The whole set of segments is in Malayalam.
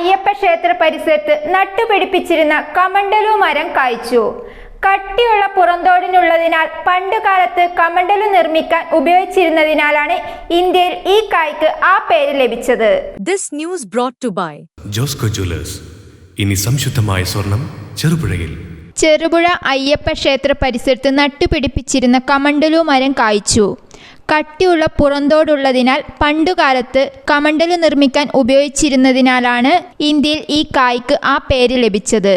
അയ്യപ്പ ക്ഷേത്ര പരിസരത്ത് നട്ടുപിടിപ്പിച്ചിരുന്ന കമണ്ടലു മരം കായ്ച്ചു. കട്ടിയുള്ള പുറന്തോടിനുള്ളതിനാൽ പണ്ടുകാലത്ത് കമണ്ടലു നിർമ്മിക്കാൻ ഉപയോഗിച്ചിരുന്നതിനാലാണ് ഇന്ത്യയിൽ ഈ കായ്ക്ക് ആ പേര് ലഭിച്ചത്. This news brought to by Josco Jewellers ഇനി സംശുദ്ധമായ സ്വർണം ചെറുപുഴയിൽ. ചെറുപുഴ അയ്യപ്പ ക്ഷേത്ര പരിസരത്ത് നട്ടുപിടിപ്പിച്ചിരുന്ന കമണ്ടലു മരം കായ്ച്ചു. കട്ടിയുള്ള പുറന്തോടുള്ളതിനാൽ പണ്ടുകാലത്ത് കമണ്ടലു നിർമ്മിക്കാൻ ഉപയോഗിച്ചിരുന്നതിനാലാണ് ഇന്ത്യയിൽ ഈ കായ്ക്ക് ആ പേര് ലഭിച്ചത്.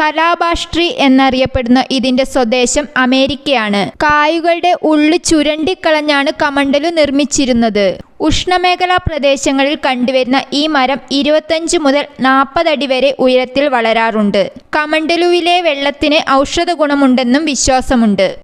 കലാബാഷ്ട്രി എന്നറിയപ്പെടുന്ന ഇതിന്റെ സ്വദേശം അമേരിക്കയാണ്. കായുകളുടെ ഉള്ളു ചുരണ്ടിക്കളഞ്ഞാണ് കമണ്ടലു നിർമ്മിച്ചിരുന്നത്. ഉഷ്ണമേഖലാ പ്രദേശങ്ങളിൽ കണ്ടുവരുന്ന ഈ മരം ഇരുപത്തഞ്ച് മുതൽ നാൽപ്പതടി വരെ ഉയരത്തിൽ വളരാറുണ്ട്. കമണ്ടലുവിലെ വെള്ളത്തിന് ഔഷധ ഗുണമുണ്ടെന്നും വിശ്വാസമുണ്ട്.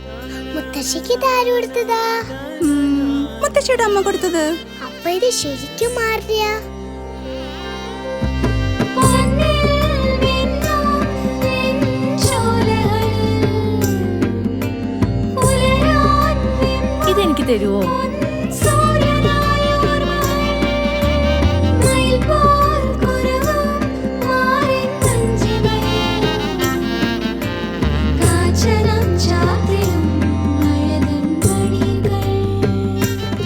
മുത്തശ്ശിക്ക് കൊടുത്തതാ? മുത്തശ്ശിയുടെ അമ്മ കൊടുത്തത്. അപ്പൊ ഇത് ശരിക്കും മാറിയ ഇതെനിക്ക് തരുവോ?